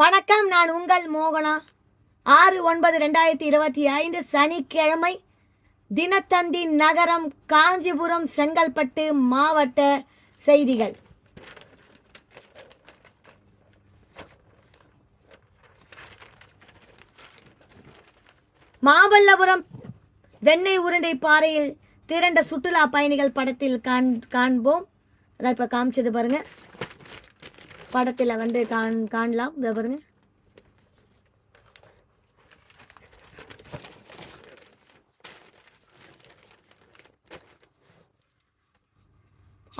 வணக்கம் நான் உங்கள் மோகனா. ஆறு ஒன்பது ரெண்டாயிரத்தி இருபத்தி ஐந்து சனிக்கிழமை தினத்தந்தி நகரம் காஞ்சிபுரம் செங்கல்பட்டு மாவட்ட செய்திகள். மாமல்லபுரம் வெண்ணெய் உருண்டை பாறையில் திரண்ட சுற்றுலா பயணிகள் படத்தில் காண் காண்போம். அதான் இப்போ காமிச்சது பாருங்கள் படத்தில் வந்து காண் காணலாம். இதை பாருங்க.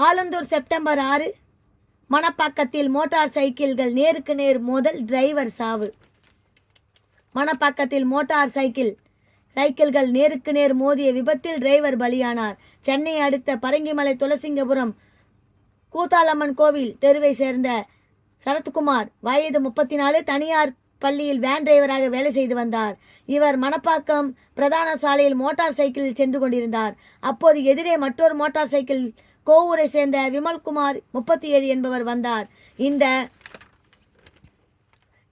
ஆலந்தூர் செப்டம்பர் ஆறு. மணப்பாக்கத்தில் மோட்டார் சைக்கிள்கள் நேருக்கு நேர் மோதல் டிரைவர் சாவு. மணப்பாக்கத்தில் மோட்டார் சைக்கிள் சைக்கிள்கள் நேருக்கு நேர் மோதிய விபத்தில் டிரைவர் பலியானார். சென்னை அடுத்த பரங்கிமலை துளசிங்கபுரம் கூத்தாலம்மன் கோவில் தெருவை சேர்ந்த சரத்குமார். வயது முப்பத்தி நாலு தனியார் பள்ளியில் வேன் டிரைவராக வேலை செய்து வந்தார். இவர் மணப்பாக்கம் பிரதான சாலையில் மோட்டார் சைக்கிளில் சென்று கொண்டிருந்தார். அப்போது எதிரே மற்றொரு மோட்டார் சைக்கிள் கோவூரை சேர்ந்த விமல்குமார் முப்பத்தி ஏழு என்பவர் வந்தார். இந்த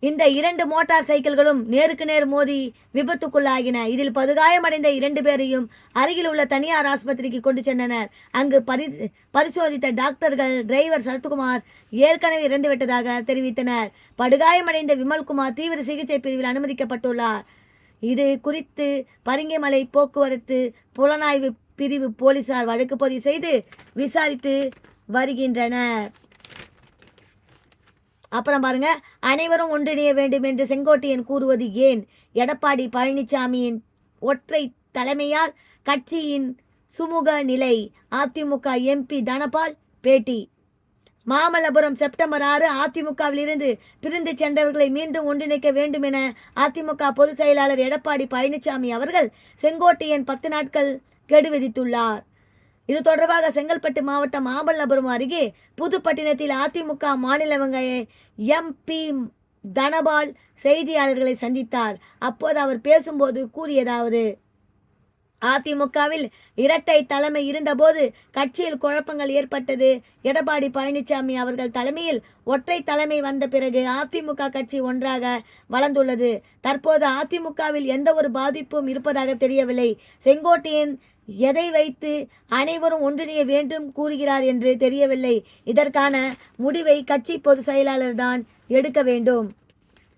இந்த இரண்டு மோட்டார் சைக்கிள்களும் நேருக்கு நேர் மோதி விபத்துக்குள்ளாகின. இதில் படுகாயமடைந்த இரண்டு பேரையும் அருகில் உள்ள தனியார் ஆஸ்பத்திரிக்கு கொண்டு சென்றனர். அங்கு பரி பரிசோதித்த டாக்டர்கள் டிரைவர் சரத்குமார் ஏற்கனவே இறந்துவிட்டதாக தெரிவித்தனர். படுகாயமடைந்த விமல்குமார் தீவிர சிகிச்சை பிரிவில் அனுமதிக்கப்பட்டுள்ளார். இது குறித்து பரிங்கமலை போக்குவரத்து புலனாய்வு பிரிவு போலீசார் வழக்கு பதிவு செய்து விசாரித்து வருகின்றனர். அப்புறம் பாருங்க அனைவரும் ஒன்றிணைய வேண்டும் என்று செங்கோட்டையன் கூறுவது ஏன்? எடப்பாடி பழனிசாமியின் ஒற்றை தலைமையால் கட்சியின் சுமூக நிலை அதிமுக எம்பி தனபால் பேட்டி. மாமல்லபுரம் செப்டம்பர் ஆறு அதிமுகவில் இருந்து பிரிந்து சென்றவர்களை மீண்டும் ஒன்றிணைக்க வேண்டும் என அதிமுக பொதுச் செயலாளர் எடப்பாடி பழனிசாமி அவர்கள் செங்கோட்டையன் பத்து நாட்கள் கெடு விதித்துள்ளார் இது தொடர்பாக செங்கல்பட்டு மாவட்டம் மாமல்லபுரம் அருகே புதுப்பட்டினத்தில் அதிமுக மாநில வங்கையை எம்பி தனபால் செய்தியாளர்களை சந்தித்தார். அப்போது அவர் பேசும்போது கூறியதாவது அதிமுகவில் இரட்டை தலைமை இருந்தபோது கட்சியில் குழப்பங்கள் ஏற்பட்டது. எடப்பாடி பழனிசாமி அவர்கள் தலைமையில் ஒற்றை தலைமை வந்த பிறகு அதிமுக கட்சி ஒன்றாக வளர்ந்துள்ளது. தற்போது அதிமுகவில் எந்த ஒரு பாதிப்பும் இருப்பதாக தெரியவில்லை. செங்கோட்டையின் எதை வைத்து அனைவரும் ஒன்றிணைய வேண்டும் கூறுகிறார் என்று தெரியவில்லை. இதற்கான முடிவை கட்சி பொதுச் செயலாளர் தான் எடுக்க வேண்டும்.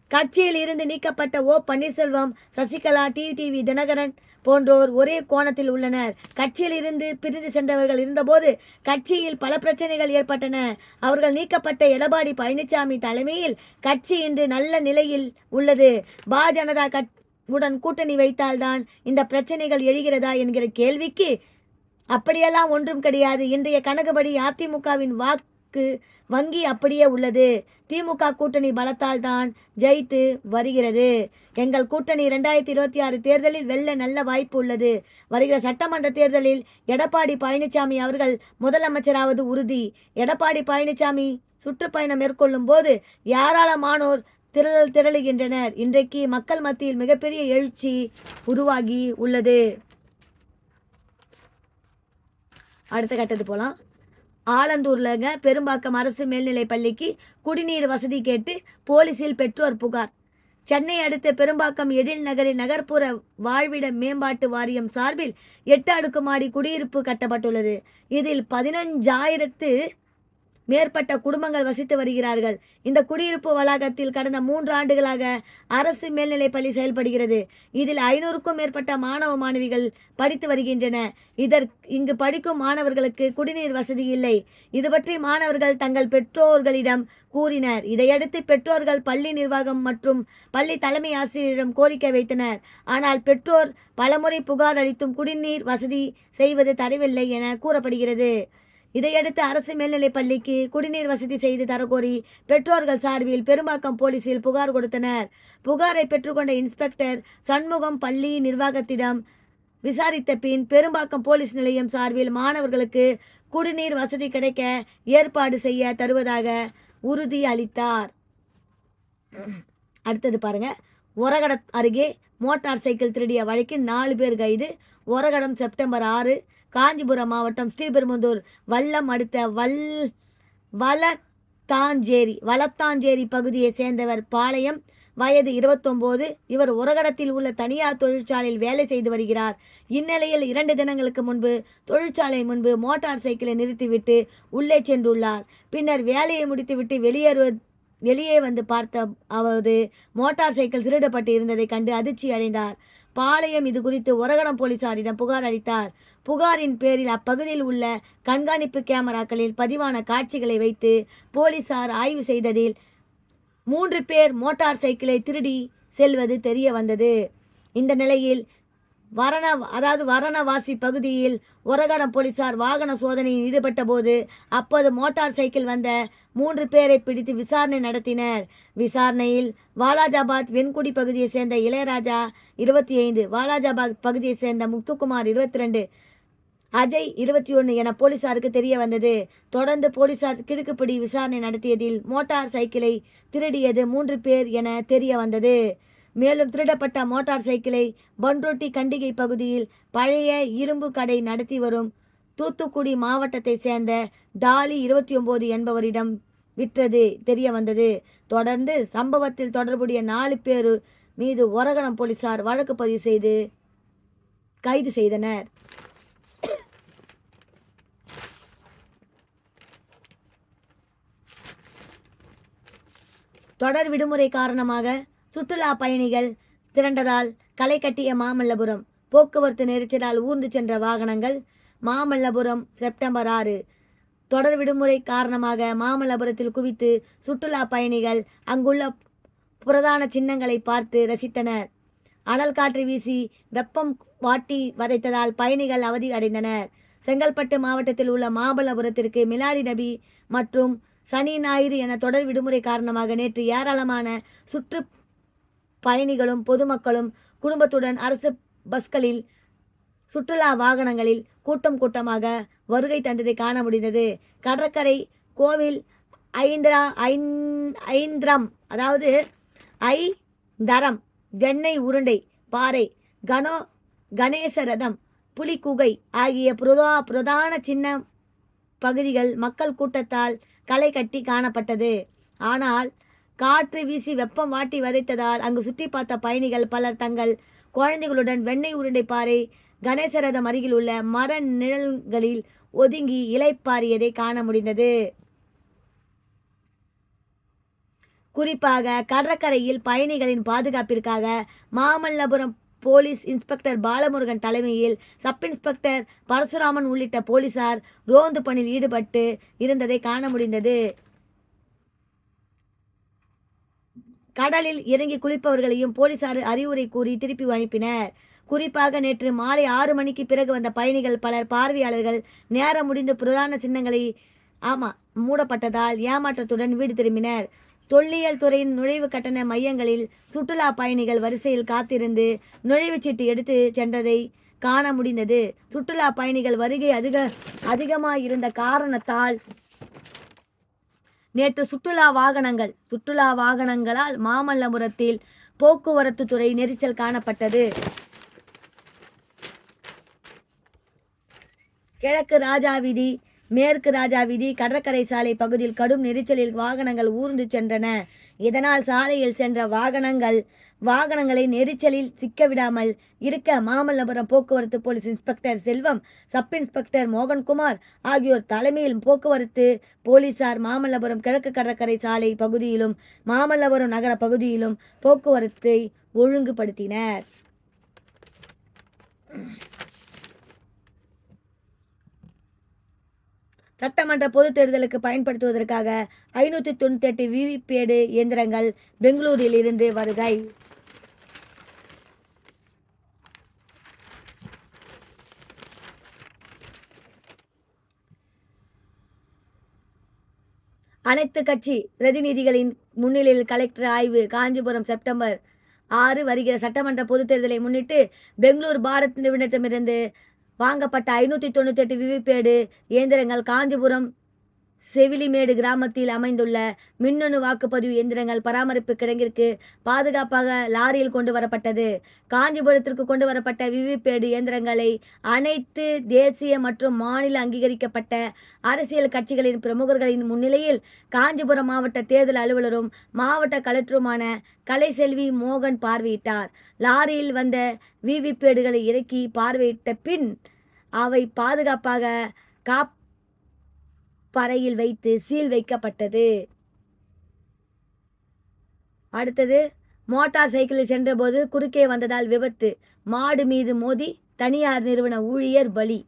கட்சியில் இருந்து நீக்கப்பட்ட ஓ. பன்னீர்செல்வம் சசிகலா டிடிவி தினகரன் போன்றோர் ஒரே கோணத்தில் உள்ளனர். கட்சியில் இருந்து பிரிந்து சென்றவர்கள் இருந்தபோது கட்சியில் பல பிரச்சனைகள் ஏற்பட்டன. அவர்கள் நீக்கப்பட்ட எடப்பாடி பழனிசாமி தலைமையில் கட்சி இன்று நல்ல நிலையில் உள்ளது. பா. ஜனதா கட் உடன் கூட்டணி வைத்தால்தான் இந்த பிரச்சனைகள் எழுகிறதா என்கிற கேள்விக்கு அப்படியெல்லாம் ஒன்றும் கிடையாது. இன்றைய கணக்குபடி அதிமுகவின் வாக்கு வங்கி அப்படியே உள்ளது. திமுக கூட்டணி பலத்தால் தான் ஜெயித்து வருகிறது. எங்கள் கூட்டணி இரண்டாயிரத்தி இருபத்தி ஆறு தேர்தலில் வெல்ல நல்ல வாய்ப்பு உள்ளது. வருகிற சட்டமன்ற தேர்தலில் எடப்பாடி பழனிசாமி அவர்கள் முதலமைச்சராவது உறுதி. எடப்பாடி பழனிசாமி சுற்றுப்பயணம் மேற்கொள்ளும் போது ஏராளமானோர் திரள் திரளுகின்றனர். இன்றைக்கு மக்கள் மத்தியில் மிகப்பெரிய எழுச்சி உருவாகி உள்ளது. அடுத்த கட்டத்து போலாம். ஆலந்தூர்லங்க பெரும்பாக்கம் அரசு மேல்நிலைப் பள்ளிக்கு குடிநீர் வசதி கேட்டு போலீசில் பெற்றோர் புகார். சென்னை அடுத்த பெரும்பாக்கம் எழில் நகரில் நகர்ப்புற வாழ்விட மேம்பாட்டு வாரியம் சார்பில் எட்டு அடுக்குமாடி குடியிருப்பு கட்டப்பட்டுள்ளது. இதில் பதினஞ்சாயிரத்து மேற்பட்ட குடும்பங்கள் வசித்து வருகிறார்கள். இந்த குடியிருப்பு வளாகத்தில் கடந்த மூன்று ஆண்டுகளாக அரசு மேல்நிலைப் பள்ளி செயல்படுகிறது. இதில் ஐநூறுக்கும் மேற்பட்ட மாணவ மாணவிகள் படித்து வருகின்றன. இதற் இங்கு படிக்கும் மாணவர்களுக்கு குடிநீர் வசதி இல்லை. இது பற்றி மாணவர்கள் தங்கள் பெற்றோர்களிடம் கூறினர். இதையடுத்து பெற்றோர்கள் பள்ளி நிர்வாகம் மற்றும் பள்ளி தலைமை ஆசிரியரிடம் கோரிக்கை வைத்தனர். ஆனால் பெற்றோர் பலமுறை புகார் அளித்தும் குடிநீர் வசதி செய்வது தரவில்லை என கூறப்படுகிறது. இதையடுத்து அரசு மேல்நிலைப் பள்ளிக்கு குடிநீர் வசதி செய்து தரக்கோரி பெற்றோர்கள் சார்பில் பெரும்பாக்கம் போலீசில் புகார் கொடுத்தனர். புகாரை பெற்றுக்கொண்ட இன்ஸ்பெக்டர் சண்முகம் பள்ளி நிர்வாகத்திடம் விசாரித்த பின் பெரும்பாக்கம் போலீஸ் நிலையம் சார்பில் மாணவர்களுக்கு குடிநீர் வசதி கிடைக்க ஏற்பாடு செய்ய தருவதாக உறுதி அளித்தார். அடுத்தது பாருங்க. ஒரகட அருகே மோட்டார் சைக்கிள் திருடிய வழக்கில் நாலு பேர் கைது. ஒரகடம் செப்டம்பர் ஆறு காஞ்சிபுரம் மாவட்டம் ஸ்ரீபெரும்புதூர் வல்லம் அடுத்த வல் வளத்தாஞ்சேரி வளத்தாஞ்சேரி பகுதியை சேர்ந்தவர் பாளையம். வயது இருபத்தொம்போது இவர் உரகடத்தில் உள்ள தனியார் தொழிற்சாலையில் வேலை செய்து வருகிறார். இந்நிலையில் இரண்டு தினங்களுக்கு முன்பு தொழிற்சாலை முன்பு மோட்டார் சைக்கிளை நிறுத்திவிட்டு உள்ளே சென்றுள்ளார். பின்னர் வேலையை முடித்துவிட்டு வெளியேறுவ வெளியே வந்து பார்த்த அவரது மோட்டார் சைக்கிள் திருடப்பட்டு இருந்ததை கண்டு அதிர்ச்சி அடைந்தார். பாளையம் இது குறித்து உரகணம் போலீசாரிடம் புகார் அளித்தார். புகாரின் பேரில் அப்பகுதியில் உள்ள கண்காணிப்பு கேமராக்களில் பதிவான காட்சிகளை வைத்து போலீசார் ஆய்வு செய்ததில் மூன்று பேர் மோட்டார் சைக்கிளை திருடி செல்வது தெரிய வந்தது. இந்த நிலையில் வரண அதாவது வரணவாசி பகுதியில் உரகடம் போலீசார் வாகன சோதனையில் ஈடுபட்ட போது அப்போது மோட்டார் சைக்கிள் வந்த மூன்று பேரை பிடித்து விசாரணை நடத்தினர். விசாரணையில் வாலாஜாபாத் வெண்குடி பகுதியை சேர்ந்த இளையராஜா இருபத்தி ஐந்து வாலாஜாபாத் பகுதியை சேர்ந்த முத்துக்குமார் இருபத்தி ரெண்டு அஜய் இருபத்தி ஒன்று என போலீசாருக்கு தெரிய வந்தது. தொடர்ந்து போலீசார் கிடுக்குப்பிடி விசாரணை நடத்தியதில் மோட்டார் சைக்கிளை திருடியது மூன்று பேர் என தெரிய வந்தது. மேலும் திருடப்பட்ட மோட்டார் சைக்கிளை பன்ருட்டி கண்டிகை பகுதியில் பழைய இரும்பு கடை நடத்தி வரும் தூத்துக்குடி மாவட்டத்தை சேர்ந்த டாலி இருபத்தி ஒன்பது என்பவரிடம் விற்றது தெரிய வந்தது தொடர்ந்து சம்பவத்தில் தொடர்புடைய நாலு பேர் மீது ஒரகணம் போலீசார் வழக்கு பதிவு செய்து கைது செய்தனர். தொடர் விடுமுறை காரணமாக சுற்றுலா பயணிகள் திரண்டதால் களை கட்டிய மாமல்லபுரம். போக்குவரத்து நெரிச்சலால் ஊர்ந்து சென்ற வாகனங்கள் மாமல்லபுரம் செப்டம்பர் ஆறு. தொடர் விடுமுறை காரணமாக மாமல்லபுரத்தில் குவித்து சுற்றுலா பயணிகள் அங்குள்ள புரதான சின்னங்களை பார்த்து ரசித்தனர். அனல் காற்று வீசி வெப்பம் வாட்டி வதைத்ததால் பயணிகள் அவதி அடைந்தனர். செங்கல்பட்டு மாவட்டத்தில் உள்ள மாமல்லபுரத்திற்கு மிலாடி நபி மற்றும் சனி ஞாயிறு என தொடர் விடுமுறை காரணமாக நேற்று ஏராளமான சுற்று பயணிகளும் பொதுமக்களும் குடும்பத்துடன் அரசு பஸ்களில் சுற்றுலா வாகனங்களில் கூட்டம் கூட்டமாக வருகை தந்ததை காண முடிந்தது. கடற்கரை கோவில் ஐந்திரா ஐந் ஐந்திரம் அதாவது ஐ தரம் வெண்ணெய் உருண்டை பாறை கனோ கணேச ரதம் புலிக்குகை ஆகிய பிரதா பிரதான சின்ன பகுதிகள் மக்கள் கூட்டத்தால் களை கட்டி காணப்பட்டது. ஆனால் காற்று வீசி வெப்பம் வாட்டி வதைத்ததால் அங்கு சுற்றி பார்த்த பயணிகள் பலர் தங்கள் குழந்தைகளுடன் வெண்ணெய் உருண்டை பாறை கணேசரதம் அருகில் உள்ள மர நிழல்களில் ஒதுங்கி இலைப்பாரியதை காண முடிந்தது. குறிப்பாக கடற்கரையில் பயணிகளின் பாதுகாப்பிற்காக மாமல்லபுரம் போலீஸ் இன்ஸ்பெக்டர் பாலமுருகன் தலைமையில் சப் இன்ஸ்பெக்டர் பரசுராமன் உள்ளிட்ட போலீசார் ரோந்து பணியில் ஈடுபட்டு இருந்ததை காண முடிந்தது. கடலில் இறங்கி குளிப்பவர்களையும் போலீசார் அறிவுரை கூறி திருப்பி அனுப்பினர். குறிப்பாக நேற்று மாலை ஆறு மணிக்கு பிறகு வந்த பயணிகள் பலர் பார்வையாளர்கள் நேரம் முடிந்து பிரதான சின்னங்களை ஆமா மூடப்பட்டதால் ஏமாற்றத்துடன் வீடு திரும்பினர். தொல்லியல் துறையின் நுழைவு கட்டண மையங்களில் சுற்றுலா பயணிகள் வரிசையில் காத்திருந்து நுழைவுச் சீட்டு எடுத்து சென்றதை காண முடிந்தது. சுற்றுலா பயணிகள் வருகை அதிக அதிகமாக இருந்த காரணத்தால் நேற்று சுற்றுலா வாகனங்கள் சுற்றுலா வாகனங்களால் மாமல்லபுரத்தில் போக்குவரத்து துறை நெரிசல் காணப்பட்டது. கிழக்கு ராஜா வீதி மேற்கு ராஜா வீதி கடற்கரை சாலை பகுதியில் கடும் நெரிசலில் வாகனங்கள் ஊர்ந்து சென்றன. இதனால் சாலையில் சென்ற வாகனங்கள் வாகனங்களை நெரிச்சலில் சிக்கவிடாமல் இருக்க மாமல்லபுரம் போக்குவரத்து police inspector Selvam sub inspector Mohankumar ஆகியோர் தலைமையில் போக்குவரத்து போலீசார் மாமல்லபுரம் கிழக்கு கடற்கரை சாலை பகுதியிலும் மாமல்லபுரம் நகர பகுதியிலும் போக்குவரத்தை ஒழுங்குபடுத்தினர். சட்டமன்ற பொதுத் தேர்தலுக்கு பயன்படுத்துவதற்காக ஐநூற்றி தொண்ணூற்றி எட்டு விவிபேடு இயந்திரங்கள் பெங்களூரில் இருந்து வருகை. அனைத்து கட்சி பிரதிநிதிகளின் முன்னிலையில் கலெக்டர் ஆய்வு காஞ்சிபுரம் செப்டம்பர் ஆறு வருகிற சட்டமன்ற பொதுத் தேர்தலை முன்னிட்டு பெங்களூர் பாரத் நிறுவனத்திடமிருந்து வாங்கப்பட்ட ஐநூற்றி தொண்ணூற்றி எட்டு விவிபேடு இயந்திரங்கள் காஞ்சிபுரம் செவிலிமேடு கிராமத்தில் அமைந்துள்ள மின்னணு வாக்குப்பதிவு இயந்திரங்கள் பராமரிப்பு கிடங்கிற்கு பாதுகாப்பாக லாரியில் கொண்டு வரப்பட்டது. காஞ்சிபுரத்திற்கு கொண்டு வரப்பட்ட விவிபேடு இயந்திரங்களை அனைத்து தேசிய மற்றும் மாநில அங்கீகரிக்கப்பட்ட அரசியல் கட்சிகளின் பிரமுகர்களின் முன்னிலையில் காஞ்சிபுரம் மாவட்ட தேர்தல் அலுவலரும் மாவட்ட கலெக்டருமான கலைசெல்வி மோகன் பார்வையிட்டார். லாரியில் வந்த விவிபேடுகளை இறக்கி பார்வையிட்ட பின் அவை பாதுகாப்பாக காப் பறையில் வைத்து சீல் வைக்கப்பட்டது. அடுத்தது மோட்டார் சைக்கிளில் சென்றபோது குறுக்கே வந்ததால் விபத்து. மாடு மீது மோதி தனியார் நிறுவன ஊழியர் பலி.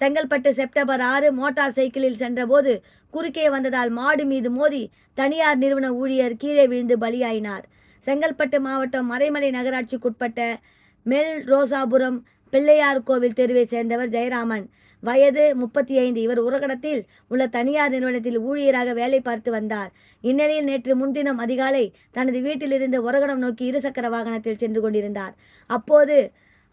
செங்கல்பட்டு செப்டம்பர் ஆறு மோட்டார் சைக்கிளில் சென்றபோது குறுக்கே வந்ததால் மாடு மீது மோதி தனியார் நிறுவன ஊழியர் கீழே விழுந்து பலியாயினார். செங்கல்பட்டு மாவட்டம் மறைமலை நகராட்சிக்குட்பட்ட மெல் ரோசாபுரம் பிள்ளையார் கோவில் தெருவை சேர்ந்தவர் ஜெயராமன். வயது முப்பத்தி ஐந்து இவர் உரகடத்தில் உள்ள தனியார் நிறுவனத்தில் ஊழியராக வேலை பார்த்து வந்தார். இந்நிலையில் நேற்று முன்தினம் அதிகாலை தனது வீட்டிலிருந்து உரகடம் நோக்கி இருசக்கர வாகனத்தில் சென்று கொண்டிருந்தார். அப்போது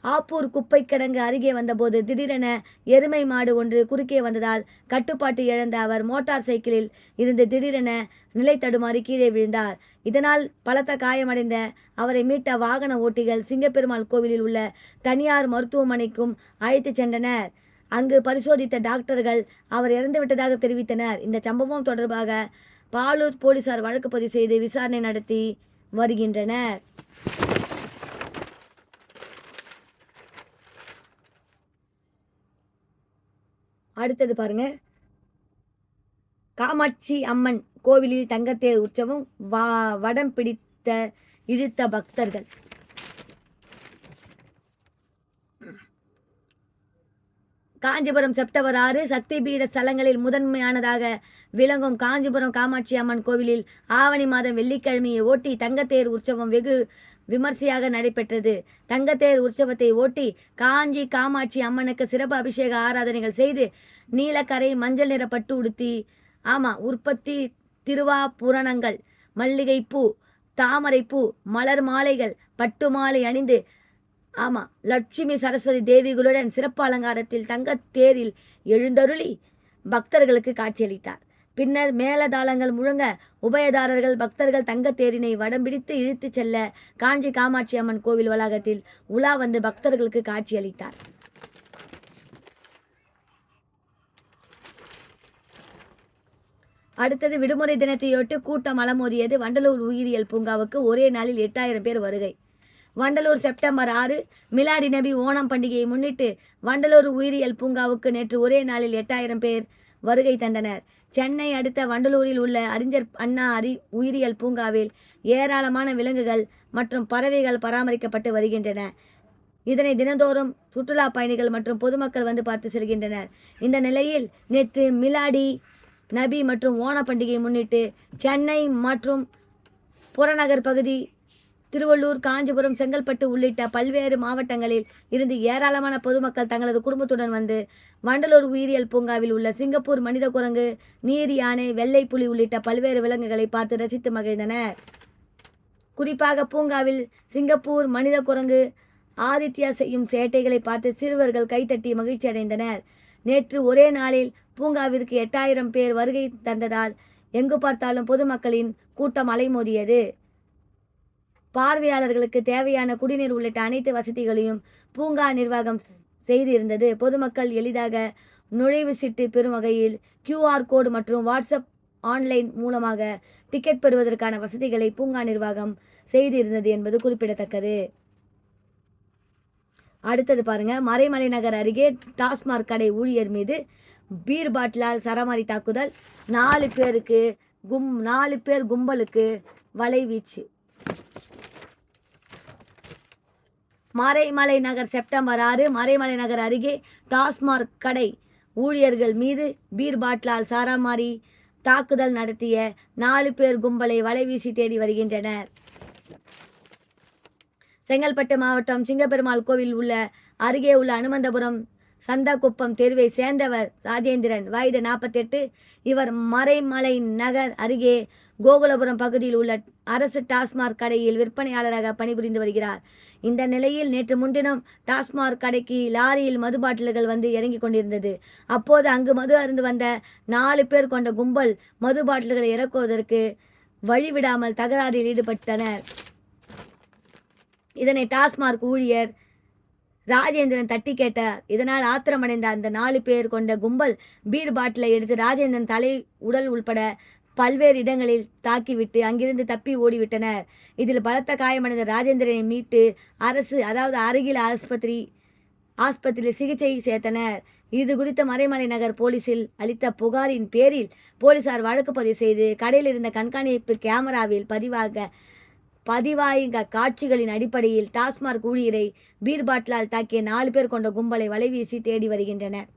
ஆப்பூர் குப்பை கிடங்கு அருகே வந்தபோது திடீரென எருமை மாடு ஒன்று குறுக்கே வந்ததால் கட்டுப்பாட்டு இழந்த அவர் மோட்டார் சைக்கிளில் இருந்து திடீரென நிலை தடுமாறி கீழே விழுந்தார். இதனால் பலத்த காயமடைந்த அவரை மீட்ட வாகன ஓட்டிகள் சிங்கப்பெருமாள் கோவிலில் உள்ள தனியார் மருத்துவமனைக்கும் அழைத்துச் சென்றனர். அங்கு பரிசோதித்த டாக்டர்கள் அவர் இறந்துவிட்டதாக தெரிவித்தனர். இந்த சம்பவம் தொடர்பாக பாலூர் போலீசார் வழக்கு பதிவு செய்து விசாரணை நடத்தி வருகின்றனர். அடுத்தது பாருங்க. காமாட்சி அம்மன் கோவிலில் தங்கத்தேர் உற்சவம் வா வடம் பிடித்த இழுத்த பக்தர்கள். காஞ்சிபுரம் செப்டம்பர் ஆறு சக்தி பீட ஸ்தலங்களில் முதன்மையானதாக விளங்கும் காஞ்சிபுரம் காமாட்சி அம்மன் கோவிலில் ஆவணி மாதம் வெள்ளிக்கிழமையை ஓட்டி தங்கத்தேர் உற்சவம் வெகு விமர்சையாக நடைபெற்றது. தங்கத்தேர் உற்சவத்தை ஓட்டி காஞ்சி காமாட்சி அம்மனுக்கு சிறப்பு அபிஷேக ஆராதனைகள் செய்து நீலக்கரை மஞ்சள் நிற பட்டு உடுத்தி ஆமாம் உற்பத்தி திருவாபுரணங்கள் மல்லிகைப்பூ தாமரைப்பூ மலர் மாலைகள் பட்டு மாலை அணிந்து ஆமாம் லட்சுமி சரஸ்வதி தேவிகளுடன் சிறப்பு அலங்காரத்தில் தங்கத் தேரில் எழுந்தருளி பக்தர்களுக்கு காட்சியளித்தார். பின்னர் மேலதாளங்கள் முழங்க உபயதாரர்கள் பக்தர்கள் தங்கத் தேரினை வடம் பிடித்து இழுத்துச் செல்ல காஞ்சி காமாட்சி அம்மன் கோவில் வளாகத்தில் உலா வந்து பக்தர்களுக்கு காட்சியளித்தார். அடுத்தது விடுமுறை தினத்தையொட்டு கூட்டம் அலமோதியது வண்டலூர் உயிரியல் பூங்காவுக்கு ஒரே நாளில் எட்டாயிரம் பேர் வருகை. வண்டலூர் செப்டம்பர் ஆறு மிலாடி நபி ஓணம் பண்டிகையை முன்னிட்டு வண்டலூர் உயிரியல் பூங்காவுக்கு நேற்று ஒரே நாளில் எட்டாயிரம் பேர் வருகை தந்தனர். சென்னை அடுத்த வண்டலூரில் உள்ள அறிஞர் அண்ணா அறி உயிரியல் பூங்காவில் ஏராளமான விலங்குகள் மற்றும் பறவைகள் பராமரிக்கப்பட்டு வருகின்றன. இதனை தினந்தோறும் சுற்றுலா பயணிகள் மற்றும் பொதுமக்கள் வந்து பார்த்து செல்கின்றனர். இந்த நிலையில் நேற்று மிலாடி நபி மற்றும் ஓண பண்டிகையை முன்னிட்டு சென்னை மற்றும் புறநகர் பகுதி திருவள்ளூர் காஞ்சிபுரம் செங்கல்பட்டு உள்ளிட்ட பல்வேறு மாவட்டங்களில் இருந்து ஏராளமான பொதுமக்கள் தங்களது குடும்பத்துடன் வந்து வண்டலூர் உயிரியல் பூங்காவில் உள்ள சிங்கப்பூர் மனித குரங்கு நீர் யானை வெள்ளை புலி உள்ளிட்ட பல்வேறு விலங்குகளை பார்த்து ரசித்து மகிழ்ந்தனர். குறிப்பாக பூங்காவில் சிங்கப்பூர் மனித குரங்கு ஆதித்யா செய்யும் சேட்டைகளை பார்த்து சிறுவர்கள் கைத்தட்டி மகிழ்ச்சி அடைந்தனர். நேற்று ஒரே நாளில் பூங்காவிற்கு எட்டாயிரம் பேர் வருகை தந்ததால் எங்கு பார்த்தாலும் பொதுமக்களின் கூட்டம் அலைமோதியது. பார்வையாளர்களுக்கு தேவையான குடிநீர் உள்ளிட்ட அனைத்து வசதிகளையும் பூங்கா நிர்வாகம் செய்திருந்தது. பொதுமக்கள் எளிதாக நுழைவு சீட்டு பெறும் வகையில் கியூஆர் கோடு மற்றும் வாட்ஸ்அப் ஆன்லைன் மூலமாக டிக்கெட் பெறுவதற்கான வசதிகளை பூங்கா நிர்வாகம் செய்திருந்தது என்பது குறிப்பிடத்தக்கது. அடுத்தது பாருங்க. மறைமலை நகர் அருகே டாஸ்மாக் கடை ஊழியர் மீது பீர் பாட்டிலால் சரமாரி தாக்குதல். நாலு பேருக்கு கும் நாலு பேர் கும்பலுக்கு வலைவீச்சு மறைமலை நகர் செப்டம்பர் ஆறு மறைமலை நகர் அருகே டாஸ்மாக் கடை ஊழியர்கள் மீது பீர் பாட்டிலால் சாராமாரி தாக்குதல் நடத்திய நாலு பேர் கும்பலை வலைவீசி தேடி வருகின்றனர். செங்கல்பட்டு மாவட்டம் சிங்கப்பெருமாள் கோவில் உள்ள அருகே உள்ள அனுமந்தபுரம் சந்தாக்குப்பம் தெருவை சேர்ந்தவர் ராஜேந்திரன். வயது நாற்பத்தெட்டு இவர் மறைமலை நகர் அருகே கோகுலபுரம் பகுதியில் உள்ள அரசு டாஸ்மாக் கடையில் விற்பனையாளராக பணிபுரிந்து வருகிறார். இந்த நிலையில் நேற்று முன்தினம் டாஸ்மாக் கடைக்கு லாரியில் மது பாட்டில்கள் வந்து இறங்கிக் கொண்டிருந்தது. அப்போது அங்கு மது அருந்து வந்த நாலு பேர் கொண்ட கும்பல் மது பாட்டில்களை இறக்குவதற்கு வழிவிடாமல் தகராறில் ஈடுபட்டனர். இதனை டாஸ்மாக் ஊழியர் ராஜேந்திரன் தட்டி கேட்டார். இதனால் ஆத்திரமடைந்த அந்த நாலு பேர் கொண்ட கும்பல் பீர் பாட்டிலை எடுத்து ராஜேந்திரன் தலை உடல் உள்பட பல்வேறு இடங்களில் தாக்கிவிட்டு அங்கிருந்து தப்பி ஓடிவிட்டனர். இதில் பலத்த காயமடைந்த ராஜேந்திரனை மீட்டு அரசு அதாவது அருகில் ஆஸ்பத்திரி ஆஸ்பத்திரியில் சிகிச்சை சேர்த்தனர். இது குறித்த மறைமலை நகர் போலீசில் அளித்த புகாரின் பேரில் போலீசார் வழக்கு பதிவு செய்து கடையில் இருந்த கண்காணிப்பு கேமராவில் பதிவாக பதிவாயுங்க காட்சிகளின் அடிப்படையில் டாஸ்மாக் ஊழியரை பீர் பாட்டிலால் தாக்கிய நாலு பேர் கொண்ட கும்பலை வலைவீசி தேடி வருகின்றனர்.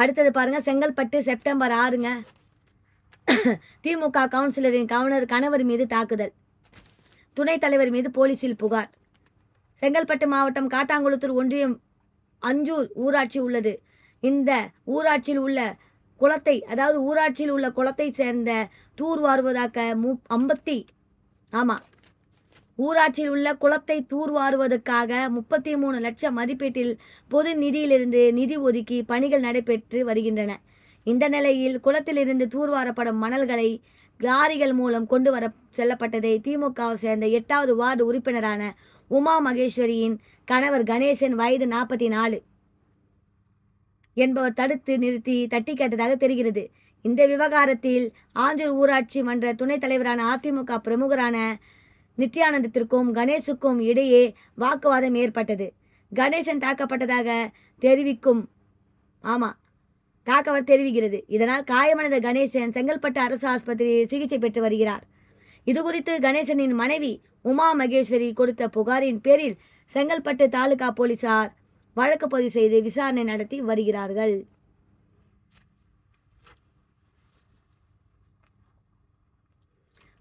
அடுத்தது பாருங்கள் செங்கல்பட்டு செப்டம்பர் ஆறுங்க. திமுக கவுன்சிலரின் கவர்னர் கணவர் மீது தாக்குதல். துணைத் தலைவர் மீது போலீசில் புகார். செங்கல்பட்டு மாவட்டம் காட்டாங்குளத்தூர் ஒன்றியம் அஞ்சூர் ஊராட்சி உள்ளது. இந்த ஊராட்சியில் உள்ள குளத்தை அதாவது ஊராட்சியில் உள்ள குளத்தை சேர்ந்த தூர்வாருவதாக மு ஐம்பத்தி ஆமாம் ஊராட்சியில் உள்ள குளத்தை தூர்வாருவதற்காக முப்பத்தி மூணு லட்சம் மதிப்பீட்டில் பொது நிதியிலிருந்து நிதி ஒதுக்கி பணிகள் நடைபெற்று வருகின்றன. இந்த நிலையில் குளத்திலிருந்து தூர்வாரப்படும் மணல்களை லாரிகள் மூலம் கொண்டு வர செல்லப்பட்டதை திமுகவை சேர்ந்த எட்டாவது வார்டு உறுப்பினரான உமா மகேஸ்வரியின் கணவர் கணேசன் வயது நாற்பத்தி நாலு என்பவர் தடுத்து நிறுத்தி தட்டி கேட்டதாக தெரிகிறது. இந்த விவகாரத்தில் ஆஞ்சூர் ஊராட்சி மன்ற துணைத் தலைவரான அதிமுக பிரமுகரான நித்யானந்தத்திற்கும் கணேசுக்கும் இடையே வாக்குவாதம் ஏற்பட்டது. கணேசன் தாக்கப்பட்டதாக தெரிவிக்கும் ஆமாம் தாக்கவர் தெரிவிக்கிறது. இதனால் காயமடைந்த கணேசன் செங்கல்பட்டு அரசு ஆஸ்பத்திரியில் சிகிச்சை பெற்று வருகிறார். இது குறித்து கணேசனின் மனைவி உமா மகேஸ்வரி கொடுத்த புகாரின் பேரில் செங்கல்பட்டு தாலுகா போலீசார் வழக்கு பதிவு செய்து விசாரணை நடத்தி வருகிறார்கள்.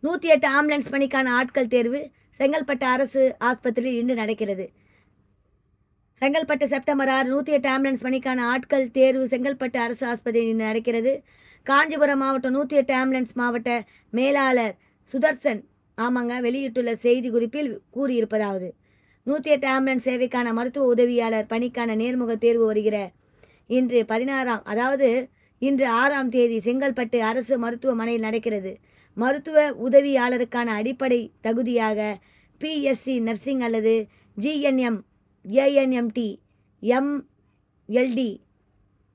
நூற்றி எட்டு ஆம்புலன்ஸ் பணிக்கான ஆட்கள் தேர்வு செங்கல்பட்டு அரசு ஆஸ்பத்திரியில் இன்று நடக்கிறது. செங்கல்பட்டு செப்டம்பர் ஆறு நூற்றி எட்டு ஆம்புலன்ஸ் பணிக்கான ஆட்கள் தேர்வு செங்கல்பட்டு அரசு ஆஸ்பத்திரியில் இன்று நடக்கிறது. காஞ்சிபுரம் மாவட்டம் நூற்றி எட்டு ஆம்புலன்ஸ் மாவட்ட மேலாளர் சுதர்சன் ஆமாங்க வெளியிட்டுள்ள செய்தி குறிப்பில் கூறியிருப்பதாவது நூற்றி எட்டு ஆம்புலன்ஸ் சேவைக்கான மருத்துவ உதவியாளர் பணிக்கான நேர்முக தேர்வு வருகிற இன்று பதினாறாம் அதாவது இன்று ஆறாம் தேதி செங்கல்பட்டு அரசு மருத்துவமனையில் நடக்கிறது. மருத்துவ உதவியாளருக்கான அடிப்படை தகுதியாக பிஎஸ்சி நர்சிங் அல்லது ஜிஎன்எம் ஏஎன்எம்டி எம்எல்டி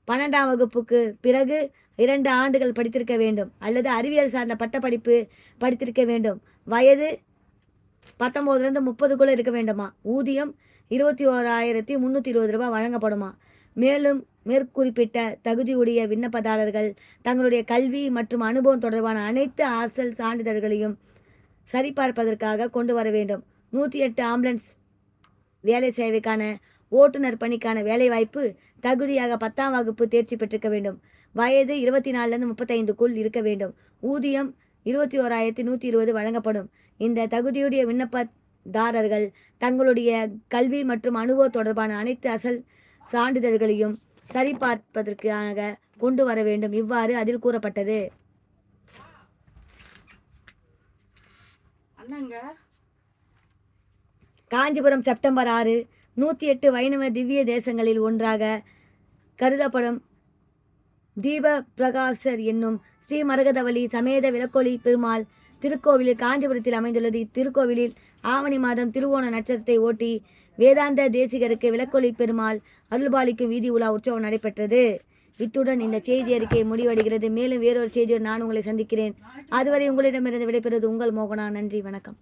பன்னெண்டாம் வகுப்புக்கு பிறகு இரண்டு ஆண்டுகள் படித்திருக்க வேண்டும் அல்லது அறிவியல் சார்ந்த பட்டப்படிப்பு படித்திருக்க வேண்டும். வயது பத்தொம்போதுலேருந்து முப்பதுக்குள்ளே இருக்க வேண்டுமா? ஊதியம் இருபத்தி ஓராயிரத்தி முந்நூற்றி இருபது ரூபாய் வழங்கப்படுமா? மேலும் மேற்குறிப்பிட்ட தகுதியுடைய விண்ணப்பதாரர்கள் தங்களுடைய கல்வி மற்றும் அனுபவம் தொடர்பான அனைத்து அரசல் சான்றிதழ்களையும் சரிபார்ப்பதற்காக கொண்டு வர வேண்டும். நூற்றி எட்டு ஆம்புலன்ஸ் வேலை சேவைக்கான ஓட்டுநர் பணிக்கான வேலைவாய்ப்பு தகுதியாக பத்தாம் வகுப்பு தேர்ச்சி பெற்றிருக்க வேண்டும். வயது இருபத்தி நாலுலேருந்து முப்பத்தைந்துக்குள் இருக்க வேண்டும். ஊதியம் இருபத்தி ஓராயிரத்தி நூற்றி இருபது வழங்கப்படும். இந்த தகுதியுடைய விண்ணப்பதாரர்கள் தங்களுடைய கல்வி மற்றும் அனுபவம் தொடர்பான அனைத்து அசல் சான்றிதழ்களையும் சரிபார்ப்பதற்காக கொண்டு வர வேண்டும். இவ்வாறு அதில் கூறப்பட்டது. காஞ்சிபுரம் செப்டம்பர் ஆறு நூற்றி எட்டு வைணவ திவ்ய தேசங்களில் ஒன்றாக கருதப்படும் தீப பிரகாசர் என்னும் ஸ்ரீ மரகதவழி சமேத விளக்கொலி பெருமாள் திருக்கோவிலில் காஞ்சிபுரத்தில் அமைந்துள்ளது. இத்திருக்கோவிலில் ஆவணி மாதம் திருவோண நட்சத்திரத்தை ஓட்டி வேதாந்த தேசிகருக்கு விளக்கொலி பெருமாள் அருள்பாலிக்கும் வீதி உலா உற்சவம் நடைபெற்றது. இத்துடன் இந்த செய்தி அறிக்கை முடிவடைகிறது. மேலும் வேறொரு செய்தியோடு நான் உங்களை சந்திக்கிறேன். அதுவரை உங்களிடமிருந்து விடைபெறுவது உங்கள் மோகனா. நன்றி வணக்கம்.